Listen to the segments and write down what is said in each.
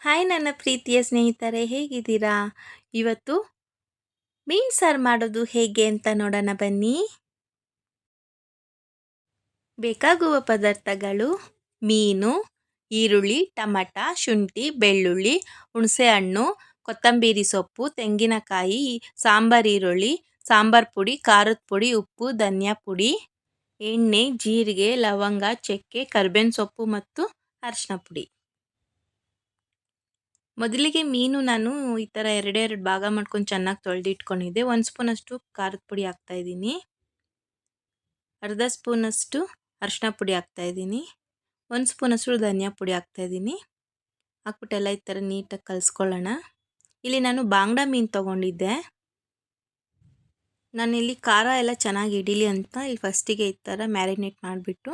Hi ನನ್ನ ಪ್ರೀತಿಯ ಸ್ನೇಹಿತರೆ, ಹೇಗಿದ್ದೀರಾ? ಇವತ್ತು ಮೀನು ಸಾರು ಮಾಡೋದು ಹೇಗೆ ಅಂತ ನೋಡೋಣ ಬನ್ನಿ. ಬೇಕಾಗುವ ಪದಾರ್ಥಗಳು ಮೀನು, ಈರುಳ್ಳಿ, ಟಮಟ, ಶುಂಠಿ, ಬೆಳ್ಳುಳ್ಳಿ, ಹುಣಸೆಹಣ್ಣು, ಕೊತ್ತಂಬರಿ ಸೊಪ್ಪು, ತೆಂಗಿನಕಾಯಿ, ಸಾಂಬಾರು ಈರುಳ್ಳಿ, ಸಾಂಬಾರು ಪುಡಿ, ಖಾರದ ಪುಡಿ, ಉಪ್ಪು, ಧನಿಯಾ ಪುಡಿ, ಎಣ್ಣೆ, ಜೀರಿಗೆ, ಲವಂಗ, ಚಕ್ಕೆ, ಕರ್ಬೇವಿನ ಸೊಪ್ಪು ಮತ್ತು ಅರಿಶಿನ ಪುಡಿ. ಮೊದಲಿಗೆ ಮೀನು ನಾನು ಈ ಥರ ಎರಡೆರಡು ಭಾಗ ಮಾಡ್ಕೊಂಡು ಚೆನ್ನಾಗಿ ತೊಳೆದಿಟ್ಕೊಂಡಿದ್ದೆ. ಒಂದು ಸ್ಪೂನಷ್ಟು ಖಾರದ ಪುಡಿ ಹಾಕ್ತಾಯಿದ್ದೀನಿ ಅರ್ಧ ಸ್ಪೂನಷ್ಟು ಅರಿಶಿನ ಪುಡಿ ಹಾಕ್ತಾಯಿದ್ದೀನಿ ಒಂದು ಸ್ಪೂನಷ್ಟು ಧನಿಯಾ ಪುಡಿ ಹಾಕ್ತಾಯಿದ್ದೀನಿ ಹಾಕ್ಬಿಟ್ಟೆಲ್ಲ ಈ ಥರ ನೀಟಾಗಿ ಕಲಿಸ್ಕೊಳ್ಳೋಣ. ಇಲ್ಲಿ ನಾನು ಬಾಂಗ್ಡಾ ಮೀನು ತೊಗೊಂಡಿದ್ದೆ. ನಾನಿಲ್ಲಿ ಖಾರ ಎಲ್ಲ ಚೆನ್ನಾಗಿ ಹಿಡೀಲಿ ಅಂತ ಇಲ್ಲಿ ಫಸ್ಟಿಗೆ ಈ ಥರ ಮ್ಯಾರಿನೇಟ್ ಮಾಡಿಬಿಟ್ಟು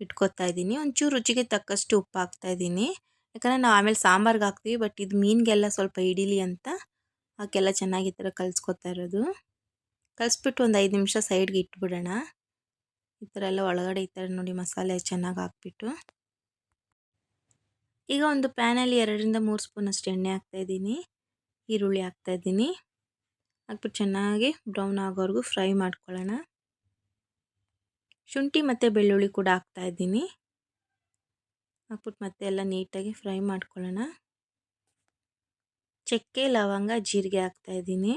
ಇಟ್ಕೊತಾ ಇದ್ದೀನಿ. ಒಂಚೂರು ರುಚಿಗೆ ತಕ್ಕಷ್ಟು ಉಪ್ಪು ಹಾಕ್ತಾಯಿದ್ದೀನಿ ಯಾಕಂದರೆ ನಾವು ಆಮೇಲೆ ಸಾಂಬಾರ್ಗೆ ಹಾಕ್ತೀವಿ, ಬಟ್ ಇದು ಮೀನಿಗೆಲ್ಲ ಸ್ವಲ್ಪ ಹಿಡೀಲಿ ಅಂತ ಹಾಕೆಲ್ಲ ಚೆನ್ನಾಗಿ ಥರ ಕಲಿಸ್ಕೊತಾ ಇರೋದು. ಕಲಿಸ್ಬಿಟ್ಟು ಒಂದು ಐದು ನಿಮಿಷ ಸೈಡ್ಗೆ ಇಟ್ಬಿಡೋಣ. ಈ ಥರ ಎಲ್ಲ ಒಳಗಡೆ ಈ ಥರ ನೋಡಿ ಮಸಾಲೆ ಚೆನ್ನಾಗಿ ಹಾಕ್ಬಿಟ್ಟು. ಈಗ ಒಂದು ಪ್ಯಾನಲ್ಲಿ ಎರಡರಿಂದ ಮೂರು ಸ್ಪೂನಷ್ಟು ಎಣ್ಣೆ ಹಾಕ್ತಾಯಿದ್ದೀನಿ ಈರುಳ್ಳಿ ಹಾಕ್ತಾಯಿದ್ದೀನಿ ಹಾಕ್ಬಿಟ್ಟು ಚೆನ್ನಾಗಿ ಬ್ರೌನ್ ಆಗೋವರೆಗೂ ಫ್ರೈ ಮಾಡ್ಕೊಳ್ಳೋಣ. ಶುಂಠಿ ಮತ್ತು ಬೆಳ್ಳುಳ್ಳಿ ಕೂಡ ಹಾಕ್ತಾಯಿದ್ದೀನಿ ಹಾಕ್ಬಿಟ್ಟು ಮತ್ತೆ ಎಲ್ಲ ನೀಟಾಗಿ ಫ್ರೈ ಮಾಡ್ಕೊಳ್ಳೋಣ. ಚಕ್ಕೆ, ಲವಂಗ, ಜೀರಿಗೆ ಹಾಕ್ತಾಯಿದ್ದೀನಿ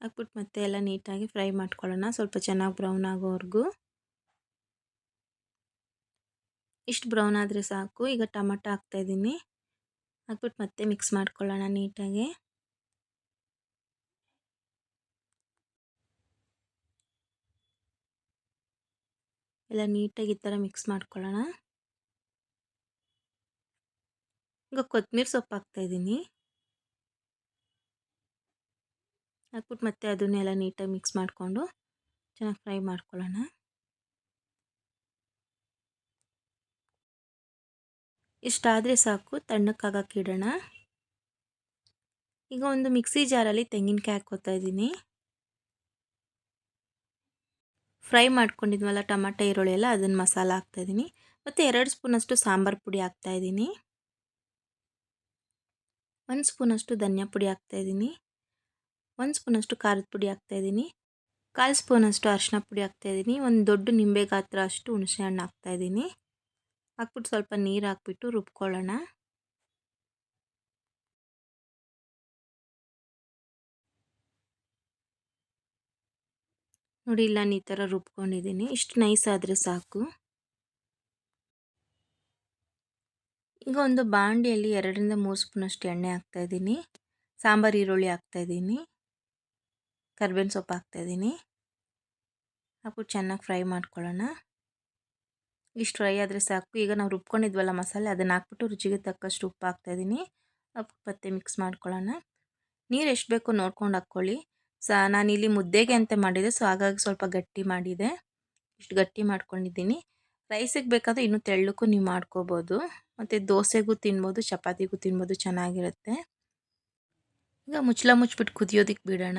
ಹಾಕ್ಬಿಟ್ಟು ಮತ್ತೆ ಎಲ್ಲ ನೀಟಾಗಿ ಫ್ರೈ ಮಾಡ್ಕೊಳ್ಳೋಣ. ಸ್ವಲ್ಪ ಚೆನ್ನಾಗಿ ಬ್ರೌನ್ ಆಗೋವರೆಗೂ. ಇಷ್ಟು ಬ್ರೌನ್ ಆದರೆ ಸಾಕು. ಈಗ ಟೊಮಟೊ ಹಾಕ್ತಾಯಿದ್ದೀನಿ ಹಾಕ್ಬಿಟ್ಟು ಮತ್ತೆ ಮಿಕ್ಸ್ ಮಾಡ್ಕೊಳ್ಳೋಣ ನೀಟಾಗಿ. ಎಲ್ಲ ನೀಟಾಗಿ ಈ ಥರ ಮಿಕ್ಸ್ ಮಾಡ್ಕೊಳ್ಳೋಣ. ಈಗ ಕೊತ್ತಂಬರಿ ಸೊಪ್ಪು ಹಾಕ್ತಾಯಿದ್ದೀನಿ ಹಾಕ್ಬಿಟ್ಟು ಮತ್ತೆ ಅದನ್ನೆಲ್ಲ ನೀಟಾಗಿ ಮಿಕ್ಸ್ ಮಾಡಿಕೊಂಡು ಚೆನ್ನಾಗಿ ಫ್ರೈ ಮಾಡ್ಕೊಳ್ಳೋಣ. ಇಷ್ಟಾದರೆ ಸಾಕು, ತಣ್ಣಕ್ಕಾಗಕ್ಕೆ ಇಡೋಣ. ಈಗ ಒಂದು ಮಿಕ್ಸಿ ಜಾರಲ್ಲಿ ತೆಂಗಿನಕಾಯಿ ಹಾಕ್ಕೋತಾ ಇದ್ದೀನಿ. ಫ್ರೈ ಮಾಡ್ಕೊಂಡಿದ್ವಲ್ಲ ಟೊಮಾಟೊ, ಈರುಳ್ಳಿ ಎಲ್ಲ ಅದನ್ನು ಮಸಾಲ ಹಾಕ್ತಾಯಿದ್ದೀನಿ ಮತ್ತು ಎರಡು ಸ್ಪೂನಷ್ಟು ಸಾಂಬಾರು ಪುಡಿ ಹಾಕ್ತಾಯಿದ್ದೀನಿ ಒಂದು ಸ್ಪೂನಷ್ಟು ಧನಿಯಾ ಪುಡಿ ಹಾಕ್ತಾಯಿದ್ದೀನಿ ಒಂದು ಸ್ಪೂನಷ್ಟು ಖಾರದ ಪುಡಿ ಹಾಕ್ತಾಯಿದ್ದೀನಿ ಕಾಲು ಸ್ಪೂನಷ್ಟು ಅರಿಶಿನ ಪುಡಿ ಹಾಕ್ತಾಯಿದ್ದೀನಿ ಒಂದು ದೊಡ್ಡ ನಿಂಬೆ ಗಾತ್ರ ಅಷ್ಟು ಹುಣಸೆ ಹಣ್ಣು ಹಾಕ್ತಾಯಿದ್ದೀನಿ ಹಾಕ್ಬಿಟ್ಟು ಸ್ವಲ್ಪ ನೀರು ಹಾಕ್ಬಿಟ್ಟು ರುಬ್ಕೊಳ್ಳೋಣ. ನೋಡಿ ಇಲ್ಲ ಈ ಥರ ರುಬ್ಕೊಂಡಿದ್ದೀನಿ. ಇಷ್ಟು ನೈಸ್ ಆದರೆ ಸಾಕು. ಈಗ ಒಂದು ಬಾಂಡಿಯಲ್ಲಿ ಎರಡರಿಂದ ಮೂರು ಸ್ಪೂನಷ್ಟು ಎಣ್ಣೆ ಹಾಕ್ತಾಯಿದ್ದೀನಿ ಸಾಂಬಾರು, ಈರುಳ್ಳಿ ಹಾಕ್ತಾಯಿದ್ದೀನಿ ಕರ್ಬೇವಿನ ಸೊಪ್ಪು ಹಾಕ್ತಾಯಿದ್ದೀನಿ ಹಾಕ್ಬಿಟ್ಟು ಚೆನ್ನಾಗಿ ಫ್ರೈ ಮಾಡ್ಕೊಳ್ಳೋಣ. ಇಷ್ಟು ಫ್ರೈ ಆದರೆ ಸಾಕು. ಈಗ ನಾವು ರುಬ್ಕೊಂಡಿದ್ವಲ್ಲ ಮಸಾಲೆ, ಅದನ್ನು ಹಾಕ್ಬಿಟ್ಟು ರುಚಿಗೆ ತಕ್ಕಷ್ಟು ಉಪ್ಪು ಹಾಕ್ತಾಯಿದ್ದೀನಿ ಹಾಕ್ಬಿಟ್ಟು ಮತ್ತೆ ಮಿಕ್ಸ್ ಮಾಡ್ಕೊಳ್ಳೋಣ. ನೀರು ಎಷ್ಟು ಬೇಕೋ ನೋಡ್ಕೊಂಡು ಹಾಕ್ಕೊಳ್ಳಿ. ಸ, ನಾನಿಲ್ಲಿ ಮುದ್ದೆಗೆ ಅಂತ ಮಾಡಿದೆ. ಸೊ, ಹಾಗಾಗಿ ಸ್ವಲ್ಪ ಗಟ್ಟಿ ಮಾಡಿದೆ. ಇಷ್ಟು ಗಟ್ಟಿ ಮಾಡ್ಕೊಂಡಿದ್ದೀನಿ. ರೈಸಿಗೆ ಬೇಕಾದರೆ ಇನ್ನೂ ತೆಳ್ಳಕ್ಕೂ ನೀವು ಮಾಡ್ಕೋಬೋದು. ಮತ್ತು ದೋಸೆಗೂ ತಿನ್ಬೋದು, ಚಪಾತಿಗೂ ತಿನ್ಬೋದು, ಚೆನ್ನಾಗಿರುತ್ತೆ. ಈಗ ಮುಚ್ಚಲ ಮುಚ್ಚಿಬಿಟ್ಟು ಕುದಿಯೋದಕ್ಕೆ ಬಿಡೋಣ.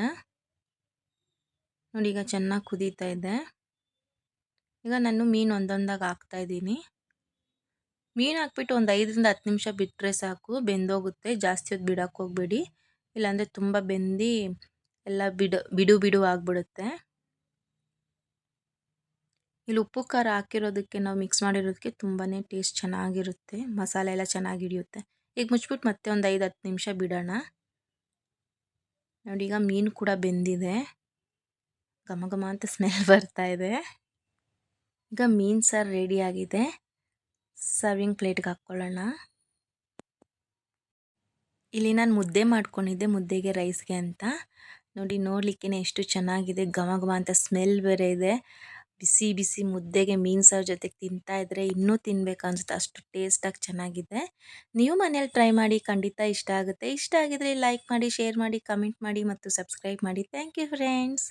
ನೋಡಿ, ಈಗ ಚೆನ್ನಾಗಿ ಕುದೀತಾ ಇದೆ. ಈಗ ನಾನು ಮೀನು ಒಂದೊಂದಾಗಿ ಹಾಕ್ತಾಯಿದ್ದೀನಿ ಮೀನು ಹಾಕ್ಬಿಟ್ಟು ಒಂದು ಐದರಿಂದ ಹತ್ತು ನಿಮಿಷ ಬಿಟ್ಟರೆ ಸಾಕು. ಬೆಂದೋಗುತ್ತೆ. ಜಾಸ್ತಿ ಹೊತ್ತು ಬಿಡೋಕ್ಕೆ ಹೋಗಬೇಡಿ. ಇಲ್ಲಾಂದರೆ ತುಂಬ ಬೆಂದು ಎಲ್ಲ ಬಿಡು ಬಿಡು ಬಿಡು ಆಗಿಬಿಡುತ್ತೆ. ಇಲ್ಲಿ ಉಪ್ಪು, ಖಾರ ಹಾಕಿರೋದಕ್ಕೆ ನಾವು ಮಿಕ್ಸ್ ಮಾಡಿರೋದಕ್ಕೆ ತುಂಬಾ ಟೇಸ್ಟ್ ಚೆನ್ನಾಗಿರುತ್ತೆ. ಮಸಾಲೆ ಎಲ್ಲ ಚೆನ್ನಾಗಿ ಹಿಡಿಯುತ್ತೆ. ಈಗ ಮುಚ್ಚಿಬಿಟ್ಟು ಮತ್ತೆ ಒಂದು ಐದು, ಹತ್ತು ನಿಮಿಷ ಬಿಡೋಣ. ನೋಡಿ, ಈಗ ಮೀನು ಕೂಡ ಬೆಂದಿದೆ. ಘಮ ಘಮ ಅಂತ ಸ್ಮೆಲ್ ಬರ್ತಾ ಇದೆ. ಈಗ ಮೀನು ಸಾರು ರೆಡಿಯಾಗಿದೆ ಸರ್ವಿಂಗ್ ಪ್ಲೇಟ್ಗೆ ಹಾಕ್ಕೊಳ್ಳೋಣ ಇಲ್ಲಿ ನಾನು ಮುದ್ದೆ ಮಾಡ್ಕೊಂಡಿದ್ದೆ, ಮುದ್ದೆಗೆ ರೈಸ್ಗೆ ಅಂತ. ನೋಡಿ ನೋಡ್ಲಿಕ್ಕೆ ಎಷ್ಟು ಚೆನ್ನಾಗಿದೆ, ಘಮ ಘಮ ಅಂತ ಸ್ಮೆಲ್ ಬೇರೆ ಇದೆ. ಬಿಸಿ ಬಿಸಿ ಮುದ್ದೆಗೆ ಮೀನು ಸಾರು ಜೊತೆಗೆ ತಿಂತಾ ಇದ್ರೆ ಇನ್ನೂ ತಿನ್ಬೇಕು ಅನ್ಸುತ್ತೆ, ಅಷ್ಟು ಟೇಸ್ಟಾಗಿ ಚೆನ್ನಾಗಿದೆ. ನೀವು ಮನೇಲಿ ಟ್ರೈ ಮಾಡಿ ಖಂಡಿತ ಇಷ್ಟ ಆಗುತ್ತೆ. ಇಷ್ಟ ಆಗಿದ್ರೆ ಲೈಕ್ ಮಾಡಿ ಶೇರ್ ಮಾಡಿ ಕಮೆಂಟ್ ಮಾಡಿ ಮತ್ತು ಸಬ್ಸ್ಕ್ರೈಬ್ ಮಾಡಿ. Thank you friends